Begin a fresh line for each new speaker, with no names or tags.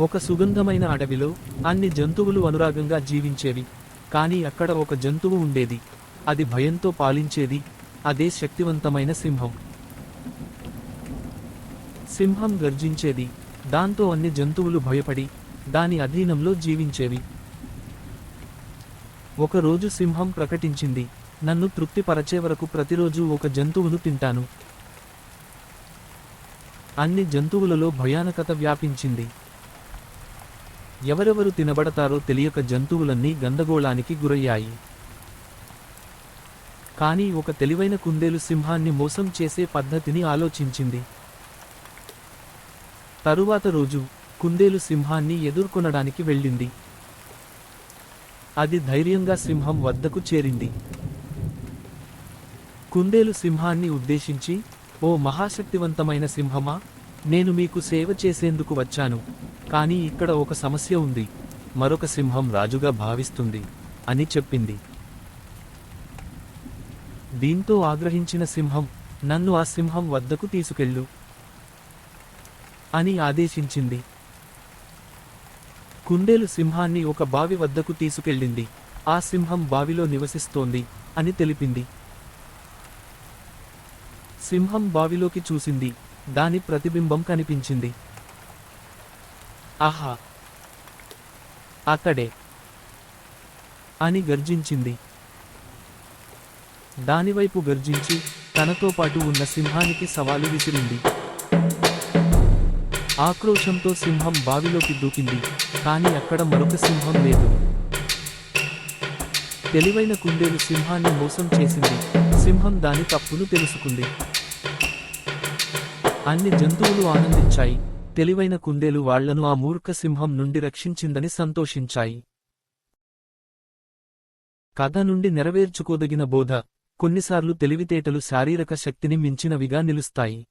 ఒక సుగంధమైన అడవిలో అన్ని జంతువులు అనురాగంగా జీవించేవి. కానీ అక్కడ ఒక జంతువు ఉండేది. అది భయంతో పాలించేది. అదే శక్తివంతమైన సింహం. సింహం గర్జించేది. దాంతో అన్ని జంతువులు భయపడి దాని అధీనంలో జీవించేవి. ఒకరోజు సింహం ప్రకటించింది. నన్ను తృప్తిపరచే వరకు ప్రతిరోజు ఒక జంతువును తింటాను. అన్ని జంతువులలో భయానకత వ్యాపించింది. ఎవరెవరు తినబడతారో తెలియక జంతువులన్నీ గందగోళానికి గురయ్యాయి. కానీ ఒక తెలివైన కుందేలు సింహాన్ని మోసం చేసే పద్ధతిని ఆలోచించింది. తరువాత రోజు కుందేలు సింహాన్ని ఎదుర్కొనడానికి వెళ్ళింది. అది ధైర్యంగా సింహం వద్దకు చేరింది. కుందేలు సింహాన్ని ఉద్దేశించి ఓ మహాశక్తివంతమైన సింహమా నేను మీకు సేవ చేసేందుకు వచ్చాను. కానీ ఇక్కడ ఒక సమస్య ఉంది. మరొక సింహం రాజుగా భావిస్తుంది అని చెప్పింది. దీంతో ఆగ్రహించిన సింహం నన్ను ఆ సింహం వద్దకు తీసుకెళ్ళు అని ఆదేశించింది. కుండేలు సింహాన్ని ఒక బావి వద్దకు తీసుకెళ్ళింది. ఆ సింహం బావిలో నివసిస్తోంది అని తెలిపింది. సింహం బావిలోకి చూసింది. దాని ప్రతిబింబం కనిపించింది. ఆహా. అక్కడే. అని గర్జించింది. దానివైపు గర్జించి తనతో పాటు ఉన్న సింహానికి సవాలు విసిరింది. ఆక్రోశంతో సింహం బావిలోకి దూకింది కానీ అక్కడ మరొక సింహం లేదు. తెలివైన కుందేలు సింహాన్ని మోసం చేసింది. సింహం దాని తప్పును తెలుసుకుంది. అన్ని జంతువులు ఆనందించాయి. తెలివైన కుందేలు వాళ్ళను ఆ మూర్ఖ సింహం నుండి రక్షించిందని సంతోషించాయి. కథ నుండి నెరవేర్చుకోదగిన బోధ. కొన్నిసార్లు తెలివితేటలు శారీరక శక్తిని మించినవిగా నిలుస్తాయి.